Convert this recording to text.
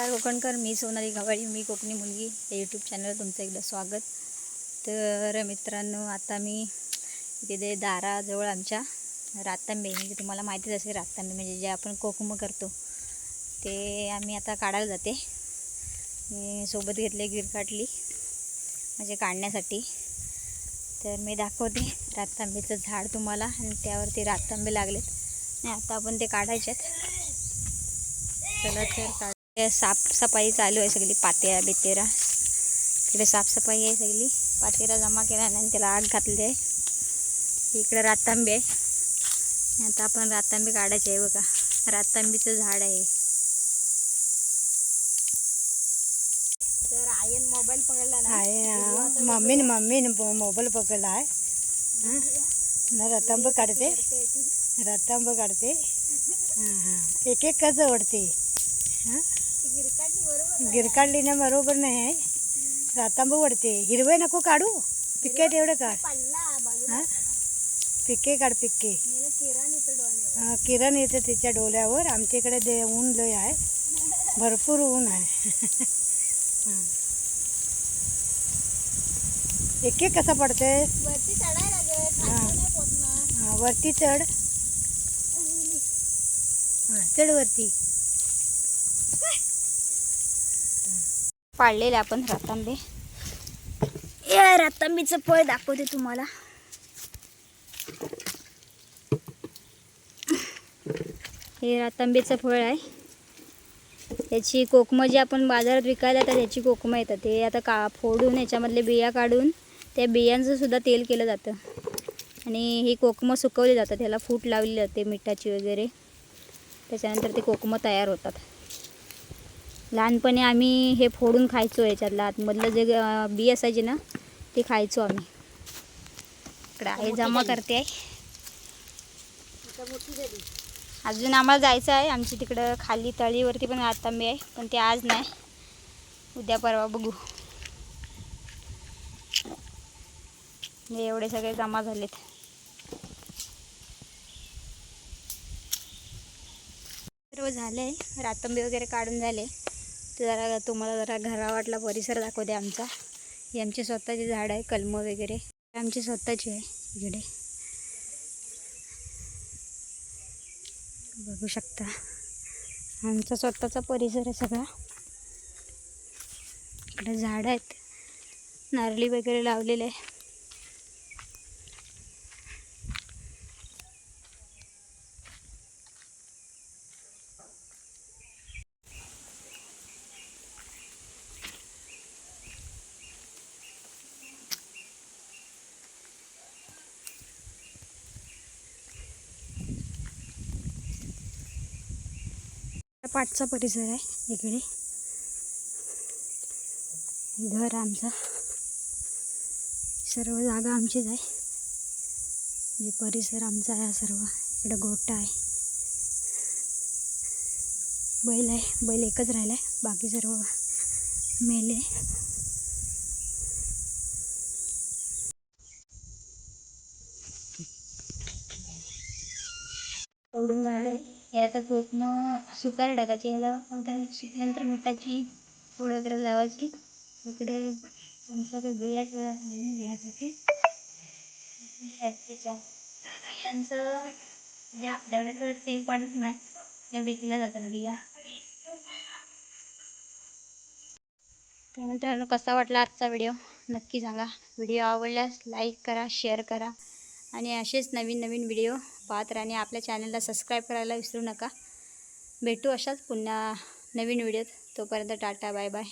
नमस्कार कोकणकर. मी सोनाली गवाळी मी कोकणी मुलगी. या यूट्यूब चॅनलवर तुमचं एकदा स्वागत. तर मित्रांनो आता मी तिथे दाराजवळ आमच्या रातांबे. म्हणजे तुम्हाला माहितीच असेल रातांबे म्हणजे जे आपण कोकम करतो ते आम्ही आता काढायला जाते. मी सोबत घेतले गिर काढली म्हणजे काढण्यासाठी. तर मी दाखवते रातांबेचं झाड तुम्हाला आणि त्यावरती रातांबे लागलेत. आणि आता आपण ते काढायचे आहेत चला तर काढ. साफसफाई चालू आहे सगळी पातेरा बितेरा. इकडे साफसफाई आहे सगळी. पातेरा जमा केला आणि त्याला आग घातली आहे. इकडे रातांबी आहे. आता आपण रातांबी काढायचे आहे बघा. रातांबीचं झाड आहे. तर आयन मोबाईल पकडला ना. मम्मीने मोबाईल पकडला आहे? ना रतांब काढते. रतांब काढते. हां हां. एक एक कसं ओढते? हां? गिरकाडली ना बरोबर नाही आहे. रातांब ओढते हिरवे नको काढू. पिके तेवढं काढ. हां? पिके काढ पिके. हां किरण येते तिच्या डोल्यावर आमच्या इकडे दे ऊन लय आहे. भरपूर ऊन आहे. हां. एक एक कसा पडते हां. हा, वरती चढ. हा, चढ वरती. पाळलेले आपण रातांबे. या रातांबीचं फळ दाखवते तुम्हाला. हे रातांबीचं फळ आहे. त्याची कोकमं जी आपण बाजारात विकायला येतात त्याची कोकमं येतात. ते आता का फोडून याच्यामधले बिया काढून त्या बियांचं सुद्धा तेल केलं जातं. आणि ही कोकमं सुकवली जातात. त्याला फूट लावली जाते मिठाची वगैरे. त्याच्यानंतर ते कोकमं तयार होतात. लहानपणी आम्ही हे फोडून खायचो याच्यातलं. आतमधलं जे बी असायचे ना ते खायचो आम्ही. इकडे आई जमा करते आहे अजून आम्हाला जायचं आहे. आमची तिकडं खाली तळीवरती पण आतांबे आहे पण ते आज नाही. उद्या परवा बघू. एवढे सगळे जमा झालेत. सर्व झाले रातंबी वगैरे काढून झाले. जरा तुम्हाला जरा घरावाटला परिसर दाखवते आमचा. ही आमची स्वतःची झाड आहे कलम वगैरे. आमची स्वतःची आहे इकडे. बघू शकता. आमचा स्वतःचा परिसर आहे सगळा. इकडे झाडं आहेत. नारळी वगैरे लावलेले आहे. पाठचा परिसर आहे इकडे. घर आमचा. सर्व जागा आमचीच आहे. म्हणजे परिसर आमचा आहे सर्व. इकडे गोठा आहे. बैल आहे. बैल एकच राहिला आहे बाकी सर्व मेले. तोडून झाले याचा पूर्ण सुकायला टाकायची याला नंतर मिठाची पोळी वगैरे लावायची. इकडे आमच्याकडे बिया घ्यायसाठी यांचं जे आपल्याकडे ते पण नाही. त्या विकल्या जातात बिया. त्यानंतर कसा वाटला आजचा व्हिडिओ? नक्की सांगा. व्हिडिओ आवडल्यास लाईक करा शेअर करा. आणि असेच नवीन नवीन व्हिडिओ पाहत राहा आणि आपल्या चॅनलला सबस्क्राईब करायला विसरू नका. भेटू अशाच पुन्हा नवीन व्हिडिओत तोपर्यंत टाटा बाय बाय